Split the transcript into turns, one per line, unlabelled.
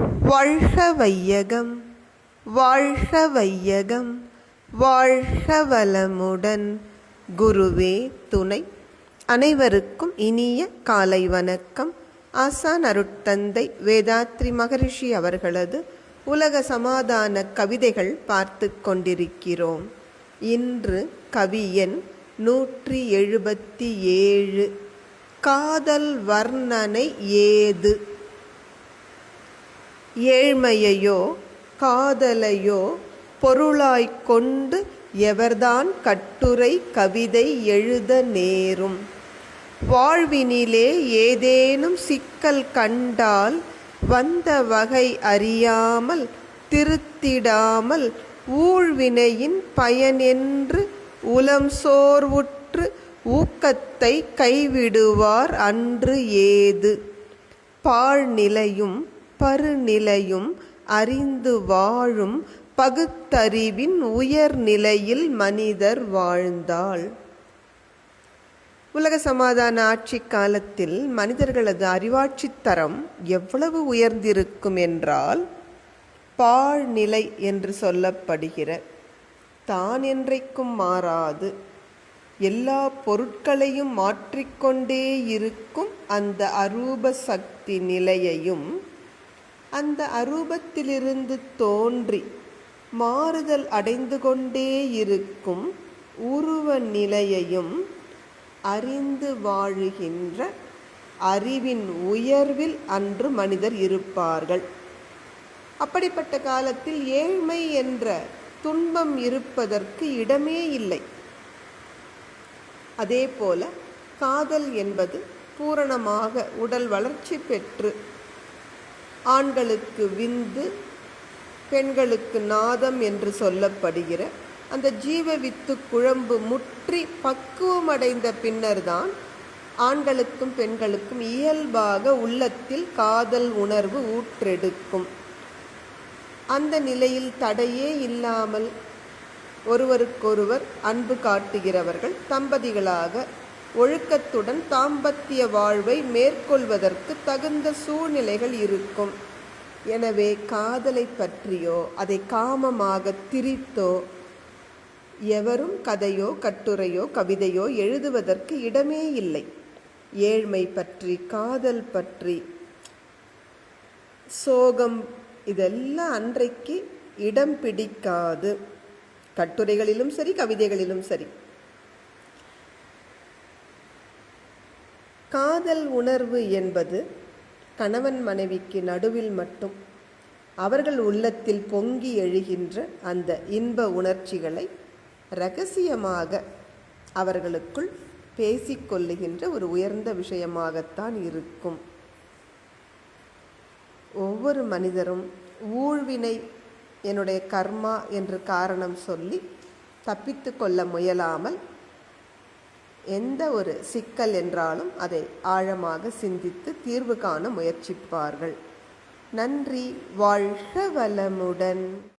வாழ்க வையகம் வாழ்க வையகம் வாழ்க வளமுடன் குருவே துணை. அனைவருக்கும் இனிய காலை வணக்கம். ஆசான் அருட்தந்தை வேதாத்ரி மகரிஷி அவர்களது உலக சமாதான கவிதைகள் பார்த்து கொண்டிருக்கிறோம். இன்று கவியன் நூற்றி எழுபத்தி ஏழு. காதல் வர்ணனை ஏது? ஏழ்மையையோ காதலையோ பொருளாய்க் கொண்டு எவர்தான் கட்டுரை கவிதை எழுத நேரும்? வாழ்வினிலே ஏதேனும் சிக்கல் கண்டால் வந்த வகை அறியாமல் திருத்திடாமல் ஊழ்வினையின் பயனென்று உலம் சோர்வுற்று ஊக்கத்தை கைவிடுவார் அன்று ஏது? பாழ்நிலையும் பருநிலையும் அறிந்து வாழும் பகுத்தறிவின் உயர்நிலையில் மனிதர் வாழ்ந்தாள். உலக சமாதான ஆட்சி காலத்தில் மனிதர்களது அறிவாட்சித் தரம் எவ்வளவு உயர்ந்திருக்கும் என்றால் பாழ்நிலை என்று சொல்லப்படுகிற தான் என்றைக்கும் மாறாது. எல்லா பொருட்களையும் மாற்றிக்கொண்டே இருக்கும் அந்த அரூப சக்தி நிலையையும் அந்த அரூபத்திலிருந்து தோன்றி மாறுதல் அடைந்து கொண்டே இருக்கும் உருவ நிலையையும் அறிந்து வாழுகின்ற அறிவின் உயர்வில் அன்று மனிதர் இருப்பார்கள். அப்படிப்பட்ட காலத்தில் ஏழ்மை என்ற துன்பம் இருப்பதற்கு இடமே இல்லை. அதேபோல காதல் என்பது பூரணமாக உடல் வளர்ச்சி பெற்று ஆண்களுக்கு விந்து பெண்களுக்கு நாதம் என்று சொல்லப்படுகிற அந்த ஜீவ வித்து குழம்பு முற்றி பக்குவமடைந்த பின்னர்தான் ஆண்களுக்கும் பெண்களுக்கும் இயல்பாக உள்ளத்தில் காதல் உணர்வு ஊற்றெடுக்கும். அந்த நிலையில் தடையே இல்லாமல் ஒருவருக்கொருவர் அன்பு காட்டுகிறவர்கள் தம்பதிகளாக ஒழுக்கத்துடன் தாம்பத்திய வாழ்வை மேற்கொள்வதற்கு தகுந்த சூழ்நிலைகள் இருக்கும். எனவே காதலை பற்றியோ அதை காமமாக திரித்தோ எவரும் கதையோ கட்டுரையோ கவிதையோ எழுதுவதற்கு இடமே இல்லை. ஏழ்மை பற்றி காதல் பற்றி சோகம் இதெல்லாம் அன்றைக்கு இடம் பிடிக்காது. கட்டுரைகளிலும் சரி கவிதைகளிலும் சரி. காதல் உணர்வு என்பது கணவன் மனைவிக்கு நடுவில் மட்டும் அவர்கள் உள்ளத்தில் பொங்கி எழுகின்ற அந்த இன்ப உணர்ச்சிகளை ரகசியமாக அவர்களுக்குள் பேசிக்கொள்ளுகின்ற ஒரு உயர்ந்த விஷயமாகத்தான் இருக்கும். ஒவ்வொரு மனிதரும் ஊழ்வினை என்னுடைய கர்மா என்று காரணம் சொல்லி தப்பித்து கொள்ள முயலாமல் எந்த ஒரு சிக்கல் என்றாலும் அதை ஆழமாக சிந்தித்து தீர்வு காண முயற்சிப்பார்கள். நன்றி வாழ்க வளமுடன்.